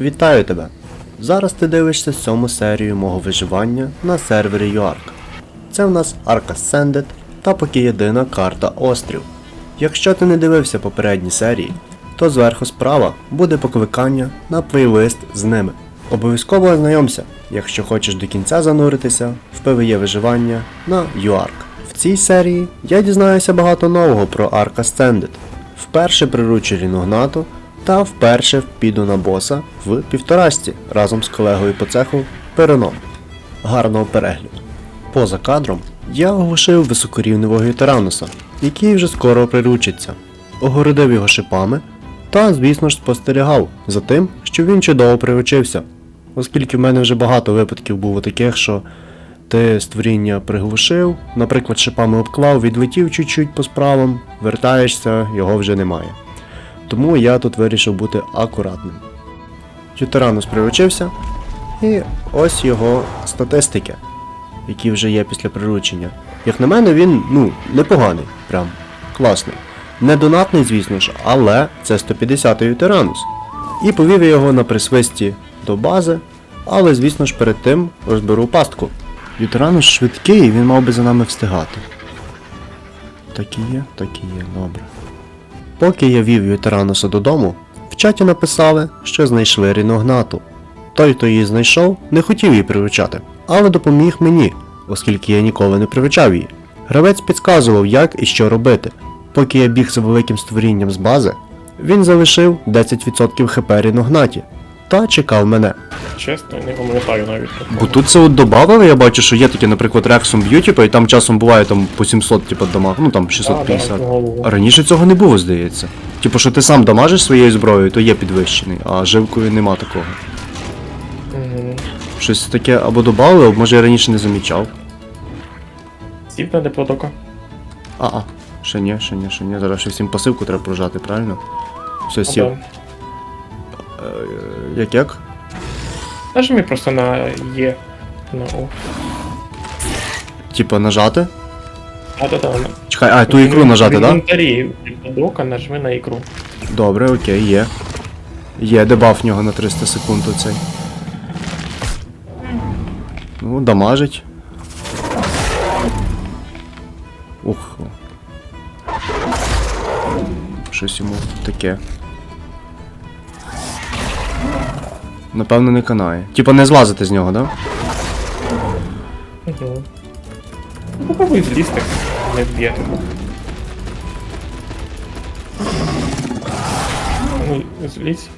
Вітаю тебе! Зараз ти дивишся сьому серію мого виживання на сервері UARK. Це в нас Ark Ascended та поки єдина карта Острів. Якщо ти не дивився попередні серії, то зверху справа буде покликання на плейлист з ними. Обов'язково ознайомся, якщо хочеш до кінця зануритися в PvE виживання на UARK. В цій серії я дізнаюся багато нового про Ark Ascended. Вперше приручу Ріногнату та вперше піду на боса в півторашці разом з колегою по цеху Пероном. Гарного перегляду. Поза кадром я оглушив високорівневого Тирануса, який вже скоро приручиться, огородив його шипами та, звісно ж, спостерігав за тим, що він чудово приручився. Оскільки в мене вже багато випадків було таких, що ти створіння приглушив, наприклад, шипами обклав, відлетів чуть-чуть по справам, вертаєшся, його вже немає. Тому я тут вирішив бути акуратним. Тютеранус приручився, і ось його статистики, які вже є після приручення. Як на мене, він ну, непоганий, прям класний. Не донатний, звісно ж, але це 150-й Ютеранус. І повів я його на присвисті до бази, але, звісно ж, перед тим розберу пастку. Ютеранус швидкий, він мав би за нами встигати. Так і є, так і є, добре. Поки я вів Ютерануса додому, в чаті написали, що знайшли Ріногнату. Той, хто її знайшов, не хотів її привчати, але допоміг мені, оскільки я ніколи не привчав її. Гравець підказував, як і що робити. Поки я біг за великим створінням з бази, він залишив 10% хп Ріногнаті та чекав мене. Чесно, не пам'ятаю навіть. Бо тут це от додавали, я бачу, що є таке, наприклад, Рексом б'ю, типу, і там часом буває там по 700, типу, дамаг, ну там 650. А, да. А раніше цього не було, здається. Типу, що ти сам дамажиш своєю зброєю, то є підвищений, а живкою нема такого. Щось таке або додавали, або може я раніше не замічав. Сів на диплодока. А-а, ще ні, ще ні, ще ні. Зараз ще всім пасивку треба прожати, правильно? Все, сів. да. Е, Як як? Нажми просто на Е. На О. Типа нажати? А, да, да, на. Чекай, а, ту ікру нажати, В так? Да? інвентарі диплодока нажми на ікру. Добре, окей, є. Є дебаф в нього на 300 секунд оцей. Ну, дамажить. Ух. Щось йому таке. Напевно, не канає. Типа не злазити з нього, да? Угу. Ну, попробуй злізти, не вб'є. Ну, злізь.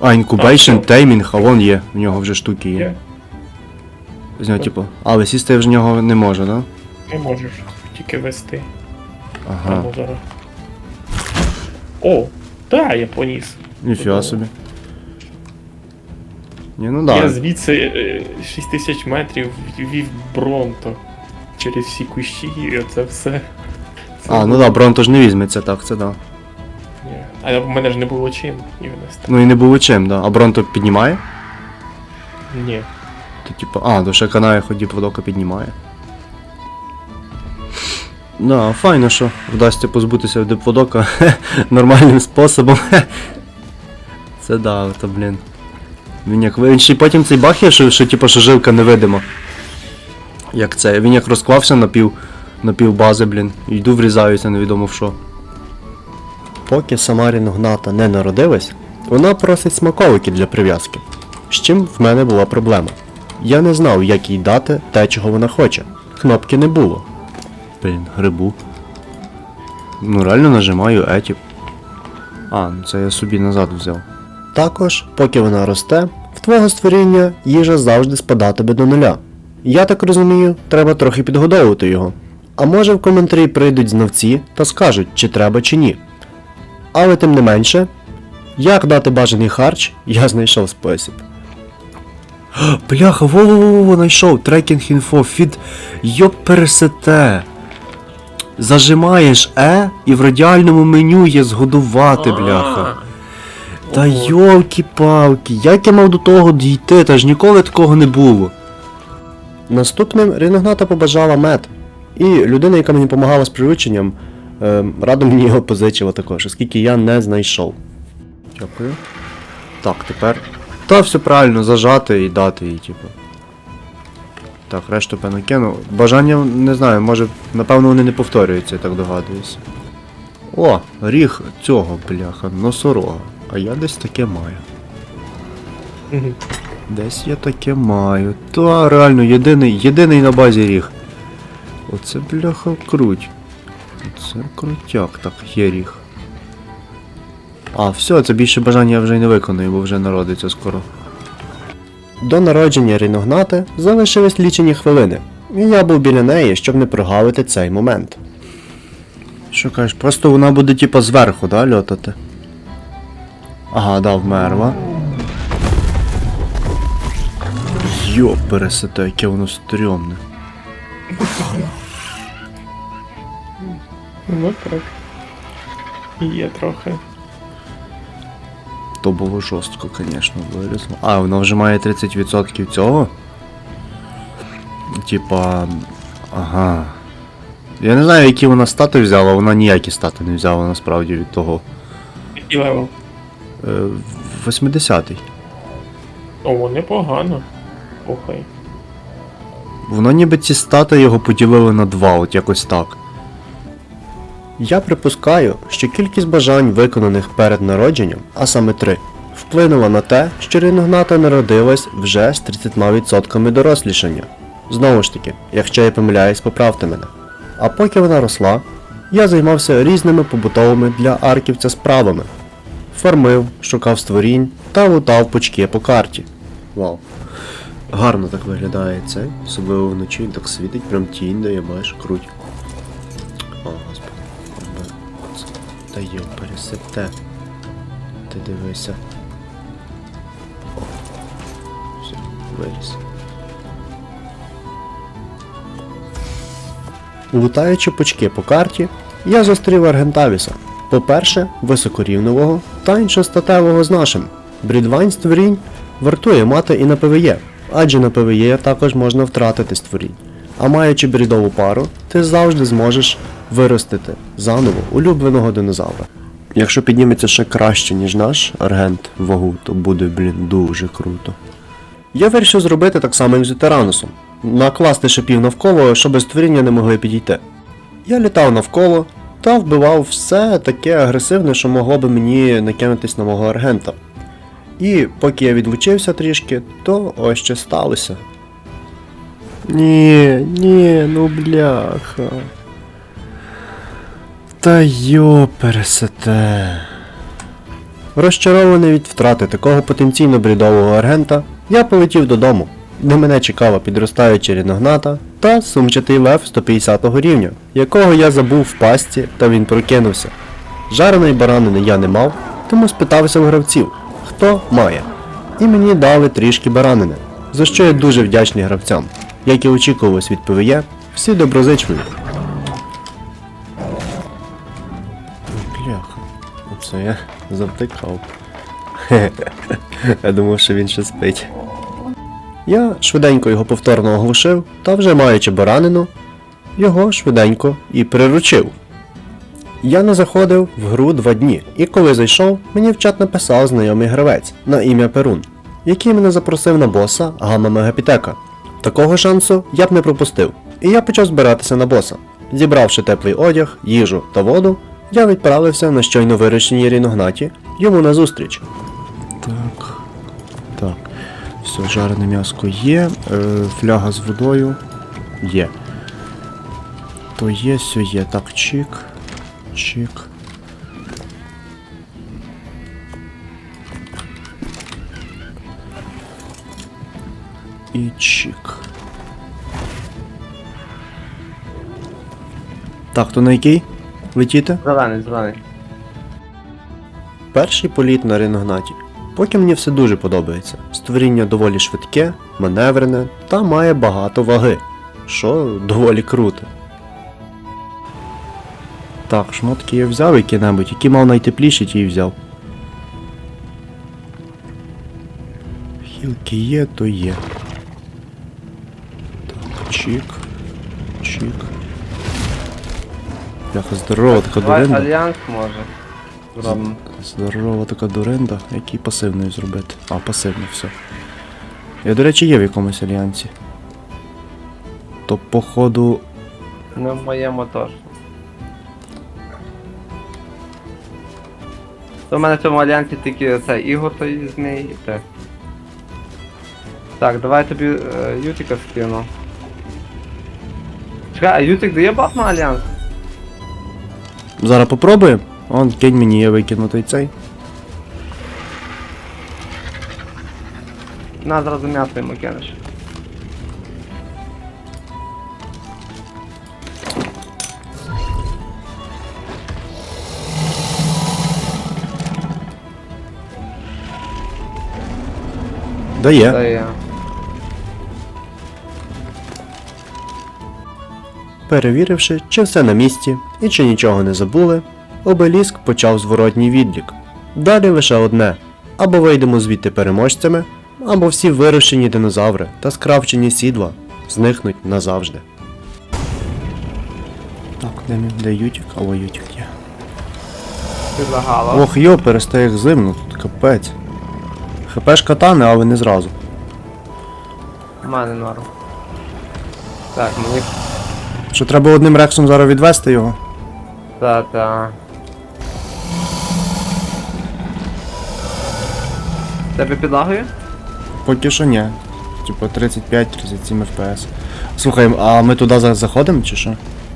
А, інкубейшн, теймінг, а вон є. В нього вже штуки є. Є. З нього, типу. Але сісти в нього не може, да? Не можеш тільки вести. Ага. Тому зараз. О! Да, я поніс. Ніфіга собі. Ні, ну Я звідси е, 6 тисяч метрів вів Бронто через всі кущі і оце все. Це А, ну да, Бронто ж не візьметься, так, це да. Ні. А в мене ж не було чим їх нести. Ну і не було чим, да. А Бронто піднімає? Ні. То типу, а, то ще канає ході Плодока піднімає. Да, файно, що вдасться позбутися Диплодока нормальним способом. Це да, то блін. Він як він ще потім цей бах є, що, що типу, що жилка невидима. Як це? Він як розклався на пів, на пів бази, блін, йду врізаюся невідомо в що. Поки сама Ріногната не народилась, вона просить смаковики для прив'язки. З чим в мене була проблема. Я не знав, як їй дати те, чого вона хоче. Кнопки не було. Блін, грибу. Ну реально нажимаю еті. А, ну це я собі назад взяв. Також, поки вона росте, в твого створіння їжа завжди спадатиме до нуля. Я так розумію, треба трохи підгодовувати його. А може в коментарі прийдуть знавці та скажуть, чи треба чи ні. Але тим не менше, як дати бажаний харч, я знайшов спосіб. Бляха, во-во-во-во, знайшов. Трекінг інфо, фід. Йоп пересете. Зажимаєш Е і в радіальному меню є згодувати, бляха. Та йолки-палки, як я мав до того дійти, та ж ніколи такого не було. Наступним Ріногната побажала мед. І людина, яка мені допомагала з прирученням, е, радо мені його позичила також, оскільки я не знайшов. Дякую. Так, тепер. Та все правильно, зажати і дати їй, типу. Так, решту певно. Бажання не знаю, може, напевно, вони не повторюються, я так догадуюся. О, ріг цього, бляха, носорога. А я десь таке маю. Десь я таке маю. Та реально єдиний, єдиний на базі ріг. Оце бляха круть. Оце крутяк, так, є ріг. А, все, це більше бажання я вже й не виконую, бо вже народиться скоро. До народження Ріногнати залишились лічені хвилини, і я був біля неї, щоб не прогавити цей момент. Що кажеш, просто вона буде типа зверху, да, льотати? Ага, да, вмерла. Йо, пересете, яке воно стрьомне. Ну так. Є трохи. То було жорстко, звісно, вилізло. А, воно вже має 30% цього. Типа. Ага. Я не знаю, які вона стати взяла, вона ніякі стати не взяла насправді від того. Який левел? Е, 80-й. О, непогано. Слухай. Воно ніби ці стати його поділили на два, от якось так. Я припускаю, що кількість бажань, виконаних перед народженням, а саме три, вплинула на те, що Ріногната народилась вже з 30% дорослішання. Знову ж таки, якщо я помиляюсь, поправте мене. А поки вона росла, я займався різними побутовими для арківця справами. Фармив, шукав створінь та лутав пучки по карті. Вау. Гарно так виглядає цей, особливо вночі він так світить, прям тінь дає, бачиш, круть. О, господи. Та йо, пересете. Ти дивися. О. Все, виліз. Лутаючи пучки по карті, я зустрів Аргентавіса. По-перше, високорівнового та іншостатевого з нашим. Брідвайн створінь вартує мати і на ПВЄ, адже на ПВЄ також можна втратити створінь. А маючи брідову пару, ти завжди зможеш виростити заново улюбленого динозавра. Якщо підніметься ще краще, ніж наш аргент вагу, то буде, блін, дуже круто. Я вирішив зробити так само, як з Тиранусом. Накласти шипів навколо, щоб створіння не могли підійти. Я літав навколо та вбивав все таке агресивне, що могло би мені накинутись на мого аргента. І поки я відлучився трішки, то ось що сталося. Ні, ні, ну бляха. Та йо пересете. Розчарований від втрати такого потенційно брідового аргента, я полетів додому, де мене чекала підростаюча ріногната та сумчатий лев 150 рівня, якого я забув в пасті, та він прокинувся. Жареної баранини я не мав, тому спитався в гравців, хто має. І мені дали трішки баранини, за що я дуже вдячний гравцям. Як і очікувалось від ПВЄ, всі доброзичливі. Бляха, оце я завтикав. Я думав, що він ще спить. Я швиденько його повторно оглушив, та вже маючи баранину, його швиденько і приручив. Я не заходив в гру два дні, і коли зайшов, мені в чат написав знайомий гравець на ім'я Перун, який мене запросив на боса Гамма Мегапітека. Такого шансу я б не пропустив, і я почав збиратися на боса. Зібравши теплий одяг, їжу та воду, я відправився на щойно вирощеній ріногнаті йому назустріч. Все, жарене м'яско є. Е, фляга з водою є. То є, все є. Так, чик. Чик. І чик. Так, то на який? Летіти? Зелений, зелений. Перший політ на риногнаті. Поки мені все дуже подобається. Створіння доволі швидке, маневрене та має багато ваги, що доволі круто. Так, шмотки я взяв які-небудь, які мав найтепліші, ті й взяв. Хілки є, то є. Так, чик. Чик. Бляха здорова така долина. альянс може. Зробимо. Здорова така дуринда, який пасивною зробити. А, пасивний, все. Я, до речі, є в якомусь альянсі. То походу. Не в моєму теж. То в мене в цьому альянсі тільки це Ігор той змій і ти. Так, давай тобі е, Ютика скину. Чекай, а Ютик дає баф на альянс? Зараз попробуємо. Он, кинь мені я викинутий цей. На, зразу м'ясо йому кинеш. Дає. Дає. Перевіривши, чи все на місці і чи нічого не забули, обеліск почав зворотній відлік. Далі лише одне: або вийдемо звідти переможцями, або всі вирощені динозаври та скравчені сідла зникнуть назавжди. Так, де, мій- де Ютік? Або Ютік є. Підлагало. Ох, йо, перестає як зимно, тут капець. ХП катани, але не зразу. У мене норм. Так, мені. Що треба одним рексом зараз відвести його? Та-та. Тебе підлагою? Поки що ні. Типу 35-37 FPS. Слухай, а ми туди зараз заходимо чи що?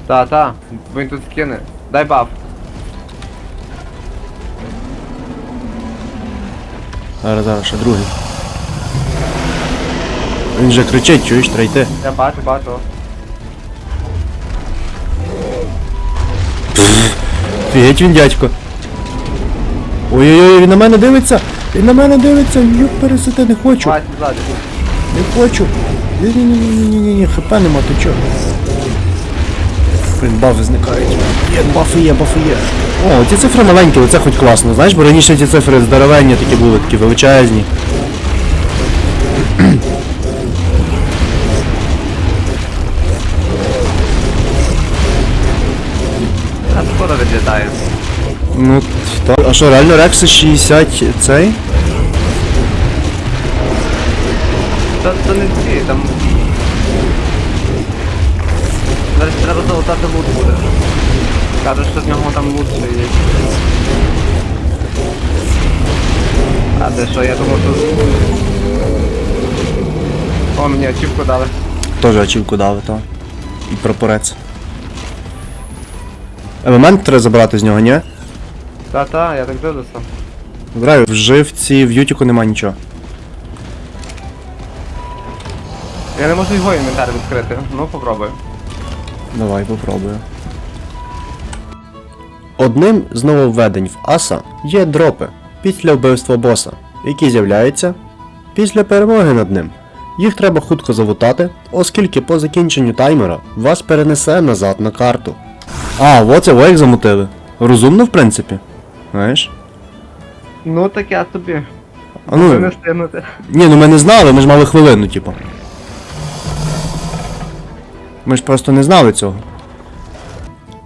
Та-та, він тут скине. Дай баф. Зараз, зараз, ще другий. Він же кричить, чуєш, треба йти. Я бачу, бачу. Фігеть він дядько. Ой-ой-ой, він на мене дивиться! Він на мене дивиться! Юк пересити, не хочу! Не хочу! Ні-ні-ні-ні-ні-ні, хп нема, ти чо? Блін, бафи зникають. Є, бафи є, бафи є. О, ці цифри маленькі, оце хоч класно. Знаєш, бо раніше ці цифри здоровенні такі були, такі величезні. А скоро відлітає. Ну, так. А що, реально Рекси 60 цей? Та це не всі, там. Зараз треба залутати лут буде. Кажуть, що з нього там лут ще є. А ти що, я думав, що... О, мені очівку дали. Тоже ачівку дали, так. І прапорець. Елемент треба забрати з нього, ні? Та-та, я так дивлюся. Граю, в живці, в ютіку нема нічого. Я не можу його інвентар відкрити. Ну, попробую. Давай попробую. Одним з нововведень в Аса є дропи після вбивства боса, які з'являються після перемоги над ним. Їх треба хутко завутати, оскільки по закінченню таймера вас перенесе назад на карту. А, оце ви як замутили. Розумно, в принципі. Знаєш? Ну, таке тобі. А ну, Не стигнути. ні, ну ми не знали, ми ж мали хвилину, типу. Ми ж просто не знали цього.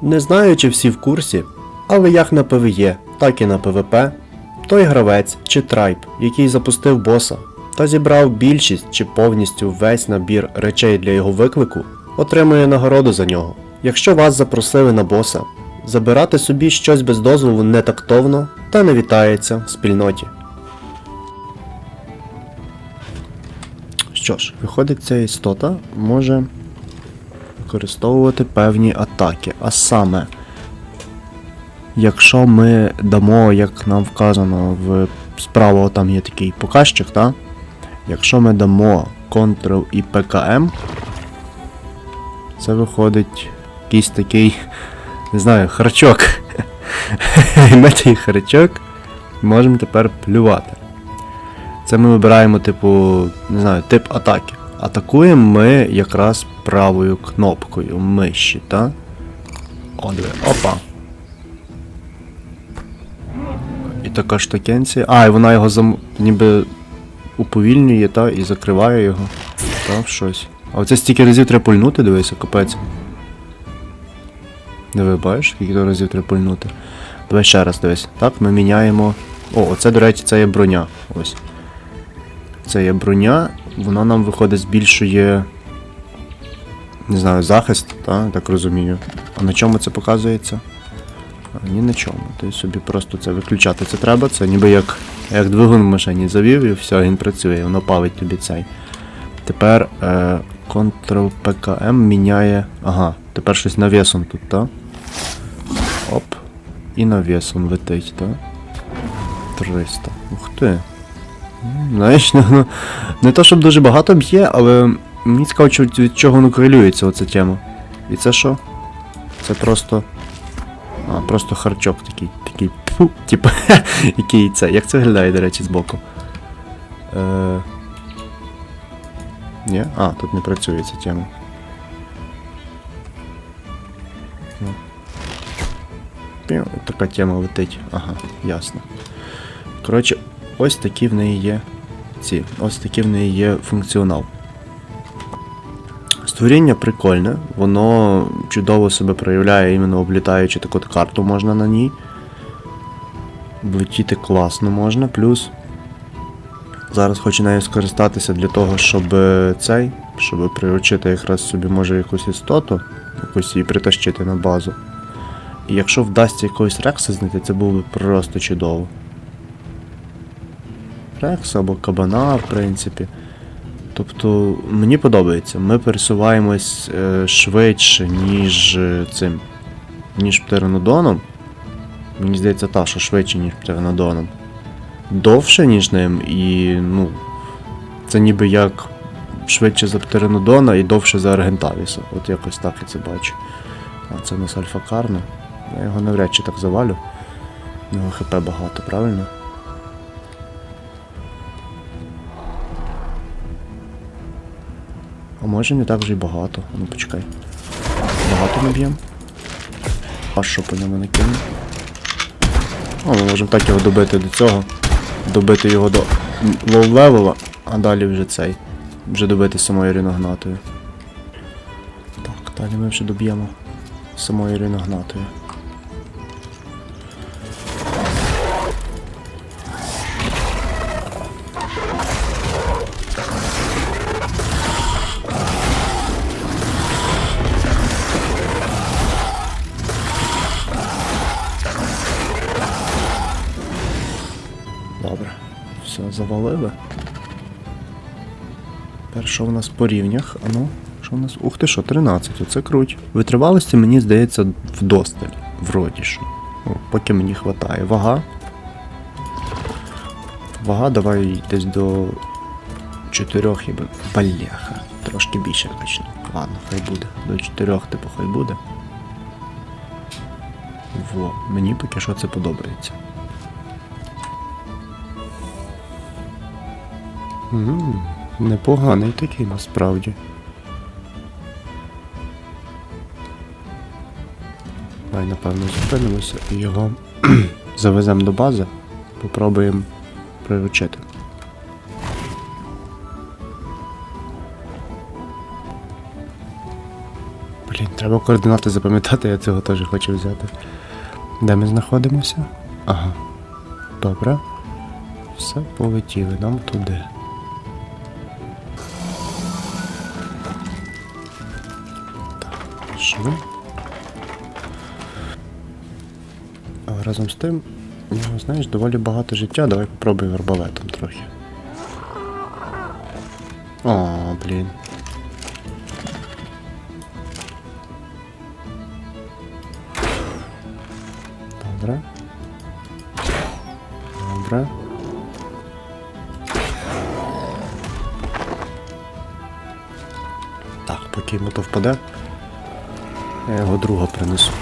Не знаю, чи всі в курсі, але як на ПВЕ, так і на ПВП, той гравець чи трайб, який запустив боса та зібрав більшість чи повністю весь набір речей для його виклику, отримує нагороду за нього. Якщо вас запросили на боса, забирати собі щось без дозволу не тактовно та не вітається в спільноті. Що ж, виходить, ця істота може використовувати певні атаки. А саме, якщо ми дамо, як нам вказано в справа, там є такий показчик, та? якщо ми дамо Ctrl і ПКМ, це виходить якийсь такий, не знаю, харчок. Ми цей харчок можемо тепер плювати. Це ми вибираємо, типу, не знаю, тип атаки. Атакуємо ми якраз правою кнопкою миші, та? О, диви, опа. І така штукенція. А, і вона його зам... ніби уповільнює, та, і закриває його. Та, щось. А оце стільки разів треба пульнути, дивися, капець. Диви, бачиш, скільки то разів треба пульнути. Давай ще раз дивись. Так, ми міняємо. О, оце, до речі, це є броня. Ось. Це є броня, вона нам виходить збільшує. Не знаю, захист, так, так розумію. А на чому це показується? А, ні на чому. Ти собі просто це виключати це треба. Це ніби як, як двигун в машині завів і все, він працює, воно палить тобі цей. Тепер е, Ctrl-PKM міняє. Ага, тепер щось навісом тут, так? Оп. І навісом летить, так? 300. Ух ти. Знаєш, ну, ну, не то щоб дуже багато б'є, але мені цікаво, від чого воно корелюється оця тема. І це що? Це просто. А, просто харчок такий, такий, пфу, типу, який це. Як це виглядає, до речі, збоку? Е... Ні? А, тут не працює ця тема. Тема летить. Ага, ясно. Коротше, ось такі в неї є ці. Ось такий в неї є функціонал. Створіння прикольне, воно чудово себе проявляє, іменно облітаючи таку карту можна на ній. Влетіти класно можна, плюс. Зараз хочу нею скористатися для того, щоб е, цей, щоб приручити якраз собі може якусь істоту, якусь її притащити на базу. І якщо вдасться якогось рекса знайти, це було б просто чудово. Рекс або кабана, в принципі. Тобто мені подобається, ми пересуваємось е, швидше, ніж е, цим. ніж птеранодоном. Мені здається, та, що швидше, ніж птеранодоном. Довше, ніж ним, і ну. Це ніби як швидше за птеранодона і довше за Аргентавіса. От якось так я це бачу. А це у нас Альфа Карна. Я його навряд чи так завалю. У нього ХП багато, правильно? А може не так вже й багато. Ну почекай. Багато не б'ємо. А що по ньому накину? О, ми можемо так його добити до цього. Добити його до лоу левела, а далі вже цей. Вже добити самою ріногнатою. Так, далі ми вже доб'ємо самою ріногнатою. Завалили. Що в нас по рівнях? А ну, що в нас? Ух ти що, 13, оце круть. Витривалості, мені здається, вдосталь. Вроді. О, поки мені хватає. Вага. Вага, давай десь до 4 хіба. Баляха. Трошки більше точно. Ладно, хай буде. До 4, типу, хай буде. Во, мені поки що це подобається. М, Непоганий такий насправді. Давай, напевно, зупинимося і його завеземо до бази. Попробуємо приручити. Блін, треба координати запам'ятати, я цього теж хочу взяти. Де ми знаходимося? Ага. Добре. Все, полетіли нам туди. Разом з тим, знаєш, доволі багато життя, давай попробуємо арбалетом трохи. О, блін. Добре. Добре. Так, поки йому то впаде. Я його друга принесу.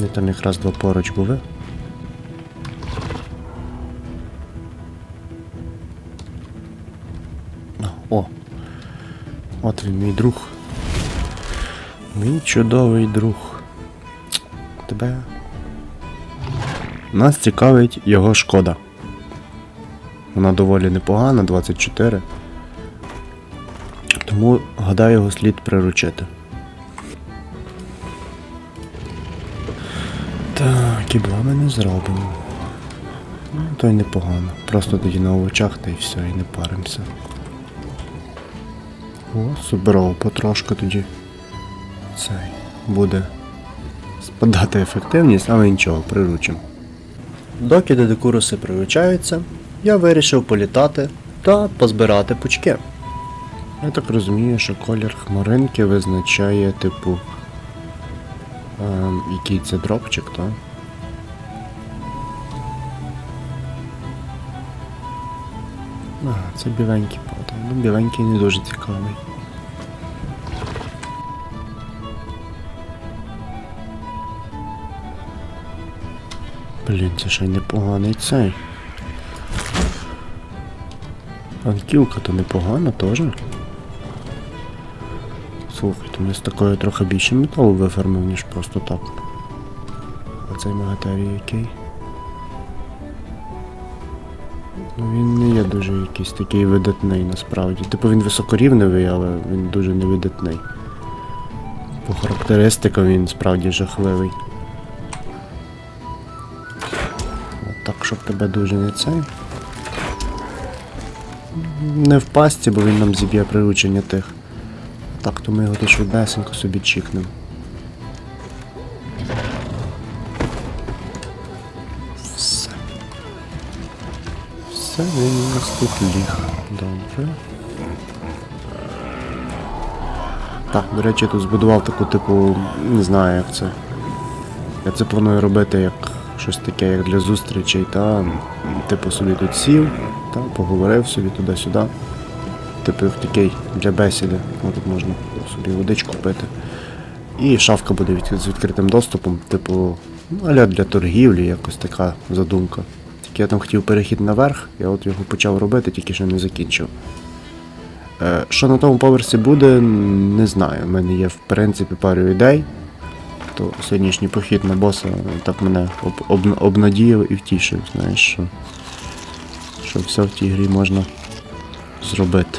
Вони там якраз два поруч були. О! От він мій друг. Мій чудовий друг. Тебе. Нас цікавить його шкода. Вона доволі непогана, 24. Тому гадаю, його слід приручити. Ми не зробимо. Ну, то й непогано. Просто тоді на овочах та й все, і не паримося. О, собирав потрошку тоді. Цей буде спадати ефективність, але нічого, приручимо. Доки дедикуруси приручаються, я вирішив політати та позбирати пучки. Я так розумію, що колір хмаринки визначає, типу, ем, який це дропчик, так? Ага, це біленький падав. Ну, біленький не дуже цікавий. Блін, це ще непоганий цей. Анкілка то непогана теж. Слухайте, ми з такою трохи більше металу вифармив, ніж просто так. А цей магатерій який? Він не є дуже якийсь такий видатний насправді. Типу він високорівневий, але він дуже невидатний. По характеристикам він справді жахливий. От так, щоб тебе дуже не цей. Не в пастці, бо він нам зіб'є приручення тих. Так, то ми його тут швидесенько собі чікнемо. Він у нас тут ліг. Добре. Так, до речі, я тут збудував таку, типу, не знаю як це. Я це планую робити як щось таке, як для зустрічей, та типу собі тут сів, та поговорив собі туди-сюди. Типу такий для бесіди. Тут можна собі водичку пити. І шафка буде від, з відкритим доступом, типу, ну, аля для торгівлі, якось така задумка. Я там хотів перехід наверх, я от його почав робити, тільки ще не закінчив. Е, що на тому поверсі буде, не знаю. У мене є в принципі пару ідей. То сьогоднішній похід на боса так мене об, об, обнадіяв і втішив, знаєш, що, що все в тій грі можна зробити.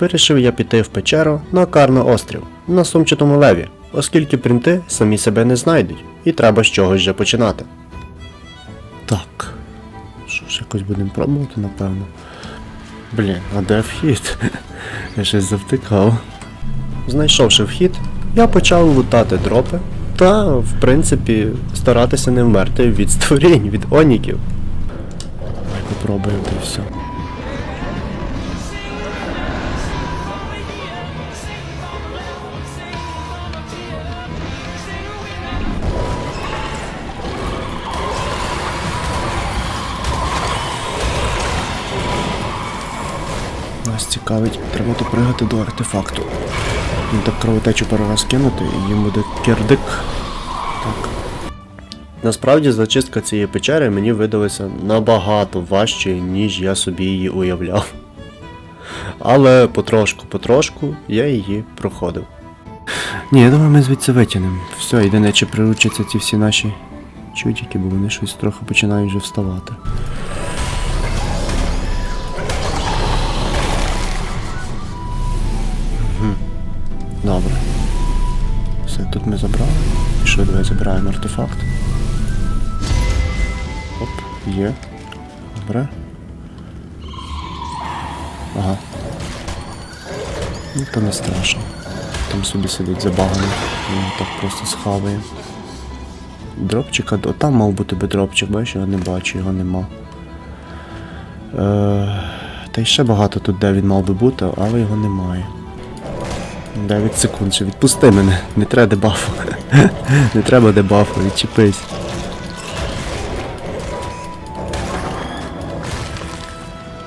Вирішив я піти в печеру на Карно острів на сумчатому леві, оскільки принти самі себе не знайдуть, і треба з чогось вже починати. Так. Що ж якось будемо пробувати, напевно. Блін, а де вхід? Я щось завтикав. Знайшовши вхід, я почав лутати дропи та, в принципі, старатися не вмерти від створінь, від оніків. Попробуємо і все. Цікавить, треба допригати до артефакту. Він так кровотечу пару раз кинути, і їм буде кирдик. Так. Насправді зачистка цієї печери мені видалася набагато важче, ніж я собі її уявляв. Але потрошку-потрошку я її проходив. Ні, я думаю, ми звідси витягнемо. Все, єдине, чи приручаться ці всі наші чудики, бо вони щось трохи починають вже вставати. Добре. Все, тут ми забрали. І що, давай забираємо артефакт. Оп, є. Добре. Ага. Ну, то не страшно. Там собі сидить забагано. Він так просто схаває. Дропчика, о, там мав бути би дропчик, бачиш, я не бачу, його нема. Е, та й ще багато тут, де він мав би бути, але його немає. 9 секунд, ще відпусти мене, не треба дебафу. не треба дебафу, відчепись.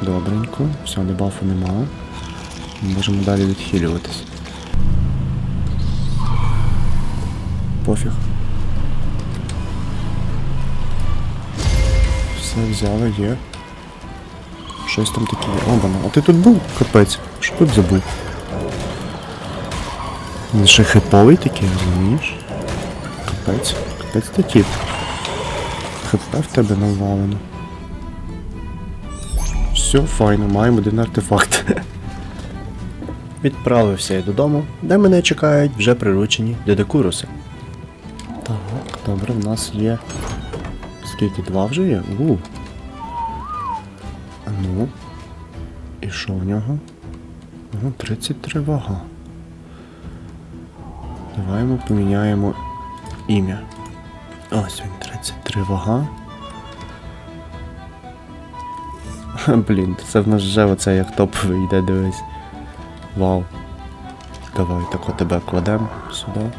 Добренько, все, дебафу немає. Можемо далі відхилюватись. Пофіг. Все взяли, є. Щось там таке є. Обана, а ти тут був? Капець. Що тут забув? Він ще хиповий такий, розумієш? Капець, капець тіп. ХП в тебе навалено. Все, файно, маємо один артефакт. Відправився я додому, де мене чекають вже приручені дедекуруси. Так, Добре, в нас є. Скільки? Два вже є? У. Ну. І що в нього? Ну, 33 вага. Давай ми поміняємо ім'я. Ось він, 33 вага. Блін, це в нас вже оце як топовий йде, дивись. Вау. Давай так от тебе кладемо сюди.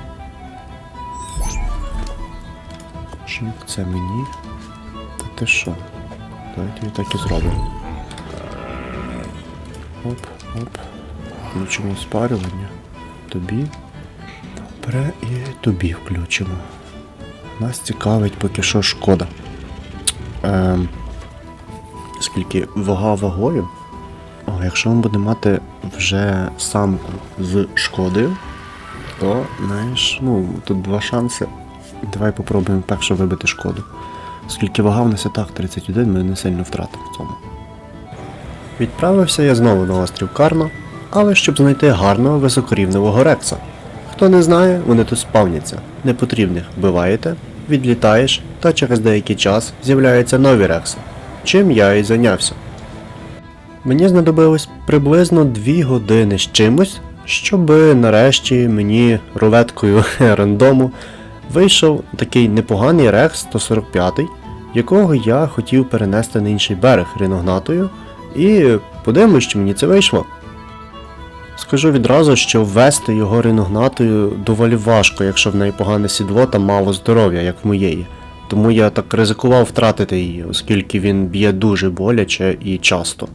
Чик, це мені. Та ти що? Давайте так і зробимо. Оп, оп. Включимо спарювання. Тобі. Добре, і тобі включимо. Нас цікавить поки що шкода. Ем, скільки вага вагою. О, якщо він буде мати вже самку з шкодою, то, знаєш, ну, тут два шанси. Давай попробуємо перше вибити шкоду. Скільки вага в нас і так 31, ми не сильно втратимо в цьому. Відправився я знову на острів Карно, але щоб знайти гарного високорівневого рекса. Хто не знає, вони тут спавняться. Непотрібних вбиваєте, відлітаєш, та через деякий час з'являються нові рекси. Чим я і зайнявся. Мені знадобилось приблизно 2 години з чимось, щоб нарешті мені рулеткою рандому вийшов такий непоганий рекс 145, якого я хотів перенести на інший берег риногнатою, і подивимось, чи мені це вийшло. Скажу відразу, що ввести його риногнатою доволі важко, якщо в неї погане сідло та мало здоров'я, як в моєї. Тому я так ризикував втратити її, оскільки він б'є дуже боляче і часто.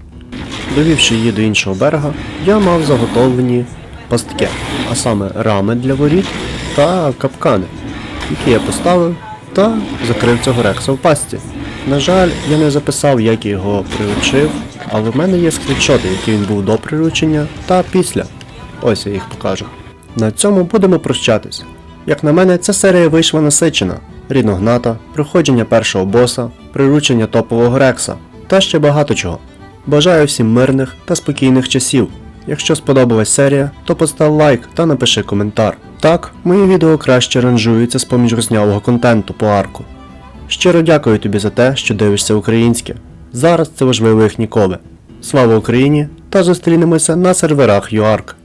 Довівши її до іншого берега, я мав заготовлені пастки, а саме рами для воріт та капкани, які я поставив та закрив цього рекса в пастці. На жаль, я не записав, як я його приручив, але в мене є скріншоти, які він був до приручення та після. Ось я їх покажу. На цьому будемо прощатись. Як на мене, ця серія вийшла насичена. Рідногната, проходження першого боса, приручення топового рекса та ще багато чого. Бажаю всім мирних та спокійних часів. Якщо сподобалась серія, то постав лайк та напиши коментар. Так, мої відео краще ранжуються з поміж рознявого контенту по арку. Щиро дякую тобі за те, що дивишся українське. Зараз це важливо як ніколи. Слава Україні та зустрінемося на серверах ЮАРК.